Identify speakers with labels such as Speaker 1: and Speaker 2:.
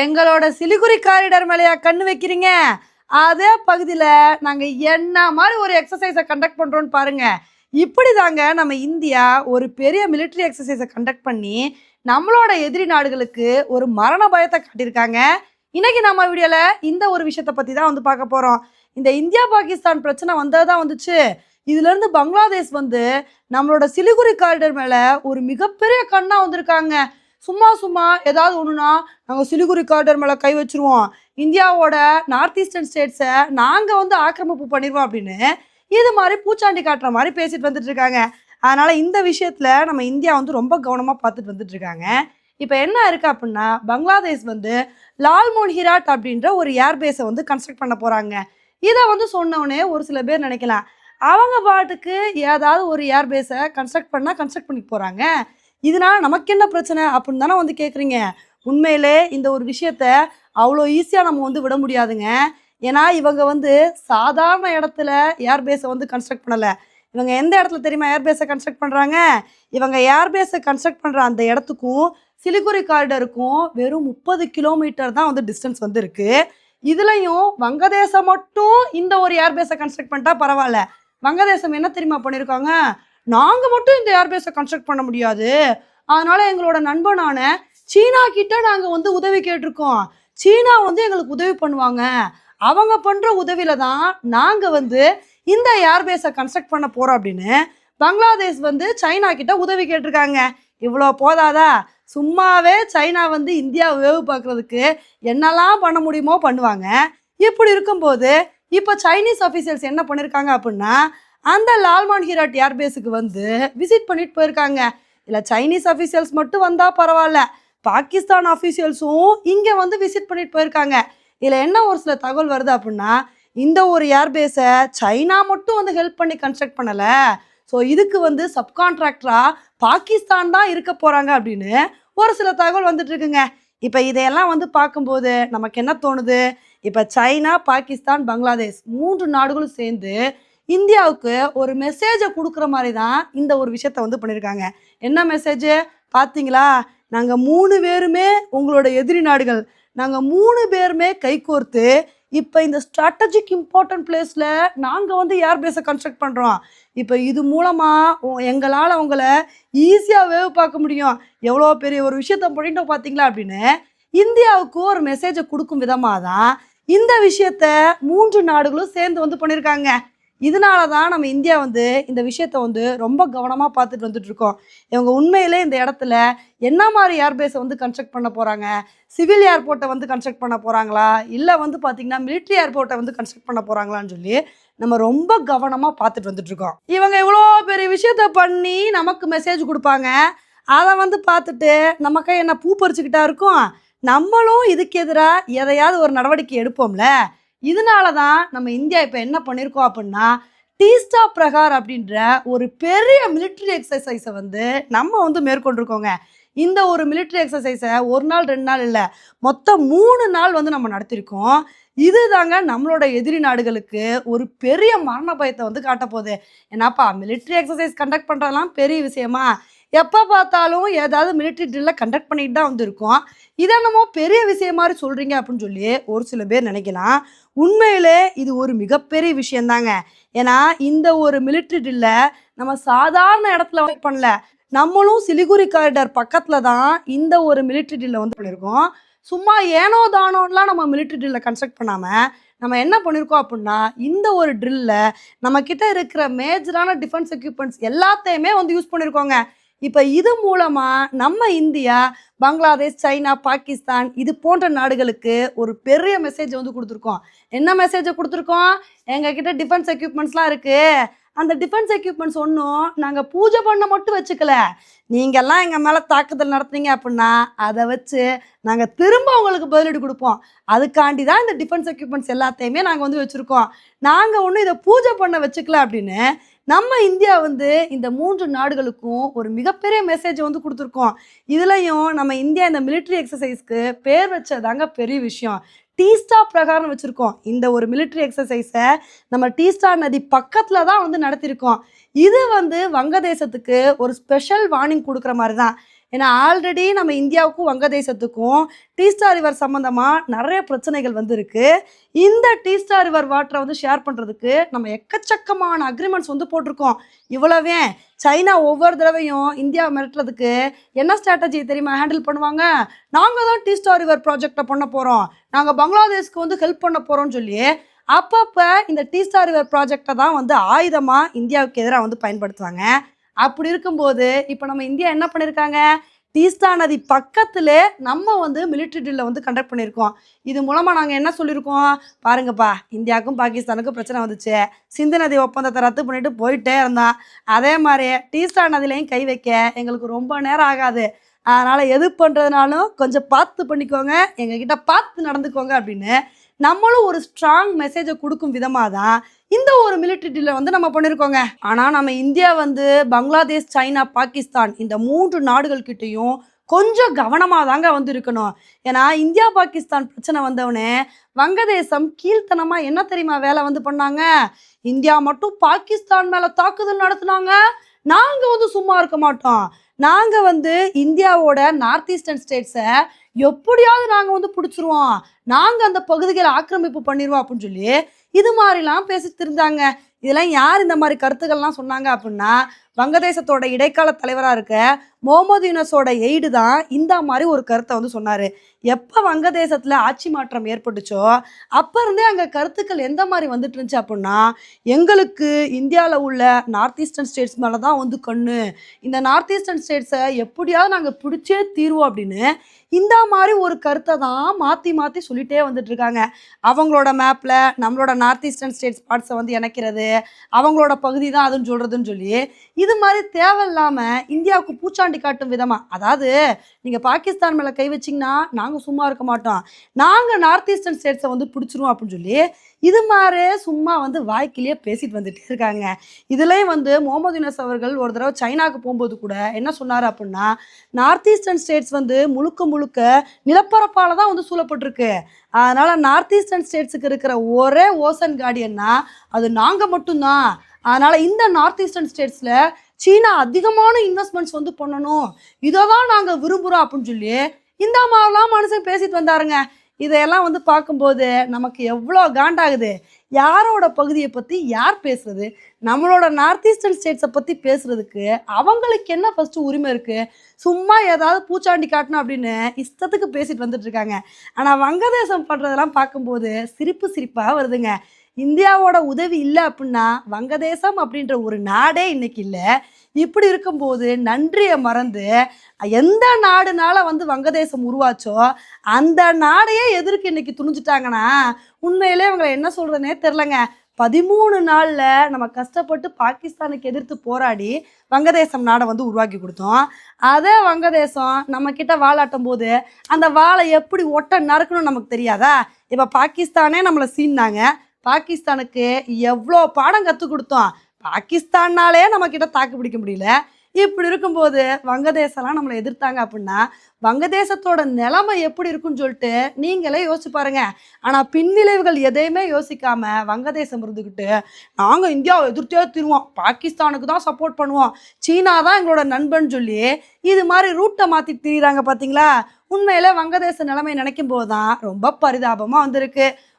Speaker 1: எங்களோட சிலிகுரி காரிடர் மேலேயா கண்ணு வைக்கிறீங்க? அதே பகுதியில் நாங்கள் என்ன மாதிரி ஒரு எக்ஸசைஸை கண்டக்ட் பண்ணுறோன்னு பாருங்க. இப்படி தாங்க நம்ம இந்தியா ஒரு பெரிய மிலிட்ரி எக்ஸசைஸை கண்டக்ட் பண்ணி நம்மளோட எதிரி நாடுகளுக்கு ஒரு மரண பயத்தை காட்டியிருக்காங்க. இன்னைக்கு நம்ம வீடியோவில் இந்த ஒரு விஷயத்தை பற்றி தான் வந்து பார்க்க போகிறோம் இந்த இந்தியா பாகிஸ்தான் பிரச்சனை வந்தது தான் வந்துச்சு. இதுலேருந்து பங்களாதேஷ் வந்து நம்மளோட சிலிகுரி காரிடர் மேலே ஒரு மிகப்பெரிய கண்ணாக வந்திருக்காங்க. சும்மா சும்மா ஏதாவது ஒன்றுனா நாங்கள் சிலிகுரி கார்டர் மேலே கை வச்சுருவோம். இந்தியாவோட நார்த் ஈஸ்டர்ன் ஸ்டேட்ஸை நாங்கள் வந்து ஆக்கிரமிப்பு பண்ணிடுவோம் அப்படின்னு இது மாதிரி பூச்சாண்டி காட்டுற மாதிரி பேசிட்டு வந்துட்டு இருக்காங்க. அதனால் இந்த விஷயத்தில் நம்ம இந்தியா வந்து ரொம்ப கவனமாக பார்த்துட்டு வந்துட்டு இருக்காங்க. இப்போ என்ன இருக்குது அப்படின்னா பங்களாதேஷ் வந்து லால்மோன் ஹிராட் அப்படின்ற ஒரு ஏர்பேஸை வந்து கன்ஸ்ட்ரக்ட் பண்ண போகிறாங்க இதை வந்து சொன்னோடனே ஒரு சில பேர் நினைக்கலாம். அவங்க பாட்டுக்கு ஏதாவது ஒரு ஏர்பேஸை கன்ஸ்ட்ரக்ட் பண்ணால் கன்ஸ்ட்ரக்ட் பண்ணி போகிறாங்க இதனால நமக்கு என்ன பிரச்சனை அப்படின்னு தானே வந்து கேட்குறீங்க உண்மையிலே இந்த ஒரு விஷயத்த அவ்வளோ ஈஸியாக நம்ம வந்து விட முடியாதுங்க. ஏன்னா இவங்க வந்து சாதாரண இடத்துல ஏர்பேஸை வந்து கன்ஸ்ட்ரக்ட் பண்ணலை. இவங்க எந்த இடத்துல தெரியுமா ஏர்பேஸை கன்ஸ்ட்ரக்ட் பண்ணுறாங்க இவங்க ஏர்பேஸை கன்ஸ்ட்ரக்ட் பண்ணுற அந்த இடத்துக்கும் சிலிகுரி காரிடருக்கும் வெறும் முப்பது கிலோமீட்டர் தான் வந்து டிஸ்டன்ஸ் வந்து இருக்கு வங்கதேசம் மட்டும் இந்த ஒரு ஏர்பேஸை கன்ஸ்ட்ரக்ட் பண்ணிட்டா பரவாயில்ல. வங்கதேசம் என்ன தெரியுமா பண்ணியிருக்காங்க நாங்கள் மட்டும் இந்த ஏர்பேஸை கன்ஸ்ட்ரக்ட் பண்ண முடியாது. அதனால எங்களோட நண்பனான சீனா கிட்ட நாங்கள் வந்து உதவி கேட்டிருக்கோம். சீனா வந்து எங்களுக்கு உதவி பண்ணுவாங்க. அவங்க பண்ணுற உதவியில தான் நாங்கள் வந்து இந்த ஏர்பேஸை கன்ஸ்ட்ரக்ட் பண்ண போகிறோம் அப்படின்னு பங்களாதேஷ் வந்து சைனா கிட்ட உதவி கேட்டிருக்காங்க. இவ்வளோ போதாதா? சும்மாவே சைனா வந்து இந்தியா வேவு பார்க்குறதுக்கு என்னெல்லாம் பண்ண முடியுமோ பண்ணுவாங்க. இப்படி இருக்கும்போது இப்போ சைனீஸ் அஃபீஷியல்ஸ் என்ன பண்ணியிருக்காங்க அப்படின்னா அந்த லால்மான் ஹீராட் ஏர்பேஸுக்கு வந்து விசிட் பண்ணிட்டு போயிருக்காங்க. இல்லை சைனீஸ் அஃபீஷியல்ஸ் மட்டும் வந்தால் பரவாயில்ல. பாகிஸ்தான் அஃபீஷியல்ஸும் இங்கே வந்து விசிட் பண்ணிட்டு போயிருக்காங்க. இதில் என்ன ஒரு சில தகவல் வருது அப்படின்னா இந்த ஒரு ஏர்பேஸை சைனா மட்டும் வந்து ஹெல்ப் பண்ணி கன்ஸ்ட்ரக்ட் பண்ணலை. ஸோ இதுக்கு வந்து சப்கான்ட்ராக்டராக பாகிஸ்தான் தான் இருக்க போகிறாங்க அப்படின்னு ஒரு சில தகவல் வந்துட்டு இருக்குங்க. இப்போ இதையெல்லாம் வந்து பார்க்கும்போது நமக்கு என்ன தோணுது? இப்போ சைனா பாகிஸ்தான் பங்களாதேஷ் மூன்று நாடுகளும் சேர்ந்து இந்தியாவுக்கு ஒரு மெசேஜை கொடுக்குற மாதிரி தான் இந்த ஒரு விஷயத்த வந்து பண்ணியிருக்காங்க. என்ன மெசேஜ் பார்த்தீங்களா நாங்கள் மூணு பேருமே உங்களோட எதிரி நாடுகள். நாங்கள் மூணு பேருமே கைகோர்த்து இப்போ இந்த ஸ்ட்ராட்டஜிக் இம்பார்ட்டன்ட் பிளேஸில் நாங்கள் வந்து ஏர்பேஸை கன்ஸ்ட்ரக்ட் பண்ணுறோம் இப்போ இது மூலமாக எங்களால் அவங்கள ஈஸியாக வேவு பார்க்க முடியும். எவ்வளோ பெரிய ஒரு விஷயத்த பண்ணிட்டோம் பார்த்தீங்களா அப்படின்னு இந்தியாவுக்கு ஒரு மெசேஜை கொடுக்கும் விதமாக தான் இந்த விஷயத்த மூன்று நாடுகளும் சேர்ந்து வந்து பண்ணியிருக்காங்க. இதனால தான் நம்ம இந்தியா வந்து இந்த விஷயத்த வந்து ரொம்ப கவனமாக பார்த்துட்டு வந்துட்டு இருக்கோம் இவங்க உண்மையிலே இந்த இடத்துல என்ன மாதிரி ஏர்பேஸை வந்து கன்ஸ்ட்ரக்ட் பண்ண போகிறாங்க சிவில் ஏர்போர்ட்டை வந்து கன்ஸ்ட்ரக்ட் பண்ண போகிறாங்களா இல்லை வந்து பார்த்திங்கன்னா மிலிட்ரி ஏர்போர்ட்டை வந்து கன்ஸ்ட்ரக்ட் பண்ண போகிறாங்களான்னு சொல்லி நம்ம ரொம்ப கவனமாக பார்த்துட்டு வந்துட்டு இருக்கோம் இவங்க இவ்வளோ பெரிய விஷயத்த பண்ணி நமக்கு மெசேஜ் கொடுப்பாங்க. அதை வந்து பார்த்துட்டு நமக்கு என்ன பூ பறிச்சுக்கிட்டா இருக்கும்? நம்மளும் இதுக்கு எதிராக எதையாவது ஒரு நடவடிக்கை எடுப்போம்ல? இதனால தான் நம்ம இந்தியா இப்போ என்ன பண்ணியிருக்கோம் அப்படின்னா டீஸ்டா பிரகார் அப்படின்ற ஒரு பெரிய மிலிட்ரி எக்ஸசைஸை வந்து நம்ம வந்து மேற்கொண்டிருக்கோங்க. இந்த ஒரு மிலிட்ரி எக்ஸசைஸை ஒரு நாள் ரெண்டு நாள் இல்லை மொத்தம் மூணு நாள் வந்து நம்ம நடத்தியிருக்கோம் இதுதாங்க நம்மளோட எதிரி நாடுகளுக்கு ஒரு பெரிய மரண பயத்தை வந்து காட்ட போகுது ஏன்னாப்பா மிலிட்ரி எக்ஸசைஸ் கண்டக்ட் பண்ணுறதெல்லாம் பெரிய விஷயமா? எப்போ பார்த்தாலும் ஏதாவது மிலிட்ரி ட்ரில்லை கண்டக்ட் பண்ணிட்டு தான் வந்திருக்கோம். இதை என்னமோ பெரிய விஷயம் மாதிரி சொல்கிறீங்க அப்படின்னு சொல்லி ஒரு சில பேர் நினைக்கலாம். உண்மையிலே இது ஒரு மிகப்பெரிய விஷயந்தாங்க. ஏன்னா இந்த ஒரு மிலிட்ரி ட்ரில்லை நம்ம சாதாரண இடத்துல பண்ணல. நம்மளும் சிலிகுரி காரிடார் பக்கத்தில் தான் இந்த ஒரு மிலிட்ரி ட்ரில்லை வந்து பண்ணியிருக்கோம் சும்மா ஏனோ தானோலாம் நம்ம மிலிட்ரி ட்ரில்லை கன்ஸ்ட்ரக்ட் பண்ணாமல் நம்ம என்ன பண்ணியிருக்கோம் அப்படின்னா இந்த ஒரு ட்ரில்ல நம்ம கிட்ட இருக்கிற மேஜரான டிஃபென்ஸ் எக்யூப்மெண்ட்ஸ் எல்லாத்தையுமே வந்து யூஸ் பண்ணியிருக்கோங்க இப்போ இது மூலமாக நம்ம இந்தியா பங்களாதேஷ் சைனா பாகிஸ்தான் இது போன்ற நாடுகளுக்கு ஒரு பெரிய மெசேஜ் வந்து கொடுத்துருக்கோம். என்ன மெசேஜை கொடுத்துருக்கோம்? எங்ககிட்ட டிஃபென்ஸ் எக்யூப்மெண்ட்ஸ்லாம் இருக்குது அந்த டிஃபென்ஸ் எக்யூப்மெண்ட்ஸ் ஒன்றும் நாங்கள் பூஜை பண்ண மட்டும் வச்சுக்கல. நீங்கள்லாம் எங்கள் மேலே தாக்குதல் நடத்துனீங்க அப்படின்னா அதை வச்சு நாங்கள் திரும்ப உங்களுக்கு பதிலடி கொடுப்போம். அதுக்காண்டி தான் இந்த டிஃபென்ஸ் எக்யூப்மெண்ட்ஸ் எல்லாத்தையுமே நாங்கள் வந்து வச்சுருக்கோம். நாங்கள் ஒன்றும் இதை பூஜை பண்ண வச்சுக்கல அப்படின்னு நம்ம இந்தியா வந்து இந்த மூன்று நாடுகளுக்கும் ஒரு மிகப்பெரிய மெசேஜ் வந்து கொடுத்துருக்கோம். இதுலையும் நம்ம இந்தியா இந்த மிலிட்ரி எக்ஸசைஸ்க்கு பேர் வச்சதாங்க பெரிய விஷயம். டீஸ்டா பிரகாரம் வச்சுருக்கோம். இந்த ஒரு மிலிட்ரி எக்ஸசைஸை நம்ம டீஸ்டா நதி பக்கத்தில் தான் வந்து நடத்தியிருக்கோம் இது வந்து வங்கதேசத்துக்கு ஒரு ஸ்பெஷல் வார்னிங் கொடுக்குற மாதிரி தான் ஏன்னா ஆல்ரெடி நம்ம இந்தியாவுக்கும் வங்கதேசத்துக்கும் டீஸ்டா ரிவர் சம்மந்தமாக நிறைய பிரச்சனைகள் வந்து இருக்கு இந்த டீஸ்டா ரிவர் வாட்டரை வந்து ஷேர் பண்ணுறதுக்கு நம்ம எக்கச்சக்கமான அக்ரிமெண்ட்ஸ் வந்து போட்டிருக்கோம். இவ்வளவே சைனா ஒவ்வொரு தடவையும் இந்தியாவை மிரட்டுறதுக்கு என்ன ஸ்ட்ராட்டஜி தெரியுமா ஹேண்டில் பண்ணுவாங்க? நாங்கள் தான் டீஸ்டா ரிவர் ப்ராஜெக்டை பண்ண போகிறோம் நாங்கள் பங்களாதேஷ்க்கு வந்து ஹெல்ப் பண்ண போகிறோம்னு சொல்லி அப்பப்போ இந்த டீஸ்டா ரிவர் ப்ராஜெக்டை தான் வந்து ஆயுதமாக இந்தியாவுக்கு எதிராக வந்து பயன்படுத்துவாங்க அப்படி இருக்கும்போது இப்போ நம்ம இந்தியா என்ன பண்ணியிருக்காங்க டீஸ்டா நதி பக்கத்தில் நம்ம வந்து மிலிட்ரி ட்ரில்லை வந்து கண்டக்ட் பண்ணியிருக்கோம் இது மூலமாக நாங்கள் என்ன சொல்லியிருக்கோம் பாருங்கப்பா இந்தியாவுக்கும் பாகிஸ்தானுக்கும் பிரச்சனை வந்துச்சு. சிந்து நதி ஒப்பந்தத்தை ரத்து பண்ணிட்டு போயிட்டே இருந்தான். அதே மாதிரி டீஸ்டா நதிலையும் கை வைக்க எங்களுக்கு ரொம்ப நேரம் ஆகாது. அதனால் எது பண்ணுறதுனாலும் கொஞ்சம் பார்த்து பண்ணிக்கோங்க. எங்ககிட்ட பார்த்து நடந்துக்கோங்க அப்படின்னு நம்மளும் ஒரு ஸ்ட்ராங் மெசேஜை கொடுக்கும் விதமாக தான் இந்த ஒரு மிலிட்ரி டீலை வந்து நம்ம பண்ணியிருக்கோங்க ஆனால் நம்ம இந்தியா வந்து பங்களாதேஷ் சைனா பாகிஸ்தான் இந்த மூன்று நாடுகள் கிட்டேயும் கொஞ்சம் கவனமாக தாங்க வந்து இருக்கணும் ஏன்னா இந்தியா பாகிஸ்தான் பிரச்சனை வந்தவுடனே வங்கதேசம் கீழ்த்தனமாக என்ன தெரியுமா வேலை வந்து பண்ணாங்க? இந்தியா மட்டும் பாகிஸ்தான் மேலே தாக்குதல் நடத்துனாங்க. நாங்கள் வந்து சும்மா இருக்க மாட்டோம். நாங்கள் வந்து இந்தியாவோட நார்த் ஈஸ்டர்ன் ஸ்டேட்ஸை எப்படியாவது நாங்கள் வந்து பிடிச்சிருவோம். நாங்கள் அந்த பகுதிகளை ஆக்கிரமிப்பு பண்ணிடுவோம் அப்படின்னு சொல்லி இது மாதிரிலாம் பேசிட்டு இருந்தாங்க. இதெல்லாம் யார் இந்த மாதிரி கருத்துக்கள்லாம் சொன்னாங்க அப்படின்னா வங்கதேசத்தோட இடைக்கால தலைவராக இருக்க முகமது யூனஸோட எய்டு தான் இந்த மாதிரி ஒரு கருத்தை வந்து சொன்னார். எப்போ வங்கதேசத்தில் ஆட்சி மாற்றம் ஏற்பட்டுச்சோ அப்போ இருந்தே அங்கே கருத்துக்கள் எந்த மாதிரி வந்துட்டு இருந்துச்சு அப்படின்னா எங்களுக்கு இந்தியாவில் உள்ள நார்த் ஈஸ்டர்ன் ஸ்டேட்ஸ் மேலே தான் வந்து கண்ணு. இந்த நார்த் ஈஸ்டர்ன் ஸ்டேட்ஸை எப்படியாவது நாங்கள் பிடிச்சே தீர்வோம் அப்படின்னு இந்த மாதிரி ஒரு கருத்தை தான் மாற்றி மாற்றி சொல்லிகிட்டே வந்துட்டு இருக்காங்க. அவங்களோட மேப்பில் நம்மளோட நார்த் ஈஸ்டர்ன் ஸ்டேட்ஸ் பார்ட்ஸை வந்து இணைக்கிறது அவங்களோட பகுதி தான் அதுன்னு சொல்கிறதுன்னு சொல்லி இது மாதிரி தேவையில்லாமல் இந்தியாவுக்கு பூச்சாண்டி காட்டும் விதமாக அதாவது நீங்கள் பாகிஸ்தான் மேலே கை வச்சிங்கன்னா நாங்கள் சும்மா இருக்க மாட்டோம். நாங்கள் நார்த் ஈஸ்டர்ன் ஸ்டேட்ஸை வந்து பிடிச்சிருவோம் அப்படின்னு சொல்லி இது மாதிரி சும்மா வந்து வாய்க்கிலேயே பேசிட்டு வந்துட்டே இருக்காங்க. இதுலேயும் வந்து முகமது யூனஸ் அவர்கள் ஒரு தடவை சைனாவுக்கு போகும்போது கூட என்ன சொன்னார் அப்படின்னா நார்த் ஈஸ்டர்ன் ஸ்டேட்ஸ் வந்து முழுக்க முழுக்க நிலப்பரப்பால் தான் வந்து சூழப்பட்டிருக்கு. அதனால் நார்த் ஈஸ்டர்ன் ஸ்டேட்ஸுக்கு இருக்கிற ஒரே ஓசன் கார்டியன்னா அது நாங்கள் மட்டும்தான். அதனால் இந்த நார்த் ஈஸ்டர்ன் ஸ்டேட்ஸில் சீனா அதிகமான இன்வெஸ்ட்மெண்ட்ஸ் வந்து பண்ணணும். இதை தான் நாங்கள் விரும்புகிறோம் அப்படின்னு சொல்லி இந்த மாதிரிலாம் மனுஷன் பேசிட்டு வந்தாருங்க. இதையெல்லாம் வந்து பார்க்கும்போது நமக்கு எவ்வளோ காண்டாகுது. யாரோட பகுதியை பற்றி யார் பேசுறது? நம்மளோட நார்த் ஈஸ்டர்ன் ஸ்டேட்ஸை பற்றி பேசுறதுக்கு அவங்களுக்கு என்ன ஃபஸ்ட்டு உரிமை இருக்குது சும்மா ஏதாவது பூச்சாண்டி காட்டணும் அப்படின்னு இஷ்டத்துக்கு பேசிட்டு வந்துட்டு இருக்காங்க. ஆனால் வங்கதேசம் பண்ணுறதெல்லாம் பார்க்கும்போது சிரிப்பு சிரிப்பாக வருதுங்க. இந்தியாவோட உதவி இல்லை அப்படின்னா வங்கதேசம் அப்படின்ற ஒரு நாடே இன்னைக்கு இல்லை. இப்படி இருக்கும்போது நன்றியை மறந்து எந்த நாடுனால வந்து வங்கதேசம் உருவாச்சோ அந்த நாடையே எதிர்க்கு இன்னைக்கு துணிஞ்சிட்டாங்கன்னா உண்மையிலே இவங்களை என்ன சொல்கிறதுனே தெரிலங்க. பதிமூணு நாளில் நம்ம கஷ்டப்பட்டு பாகிஸ்தானுக்கு எதிர்த்து போராடி வங்கதேசம் நாடை வந்து உருவாக்கி கொடுத்தோம். அதே வங்கதேசம் நம்மக்கிட்ட வாழாட்டும் போது அந்த வாளை எப்படி ஒட்ட நறுக்கணும்னு நமக்கு தெரியாதா? இப்போ பாகிஸ்தானே நம்மளை சீன்னாங்க. பாகிஸ்தானுக்கு எவ்வளோ பாடம் கற்றுக் கொடுத்தோம். பாகிஸ்தான்னாலே நம்மக்கிட்ட தாக்கு பிடிக்க முடியல. இப்படி இருக்கும்போது வங்கதேசம்லாம் நம்மளை எதிர்த்தாங்க அப்படின்னா வங்கதேசத்தோட நிலைமை எப்படி இருக்குன்னு சொல்லிட்டு நீங்களே யோசிச்சு பாருங்க. ஆனால் பின்விளைவுகள் எதையுமே யோசிக்காம வங்கதேசம் இருந்துக்கிட்டு நாங்கள் இந்தியாவை எதிர்த்தே தீருவோம். பாகிஸ்தானுக்கு தான் சப்போர்ட் பண்ணுவோம். சீனா தான் எங்களோட நண்பன் சொல்லி இது மாதிரி ரூட்டை மாற்றி திரியிறாங்க பார்த்தீங்களா உண்மையில வங்கதேச நிலைமை நினைக்கும் போது தான் ரொம்ப பரிதாபமாக வந்திருக்கு.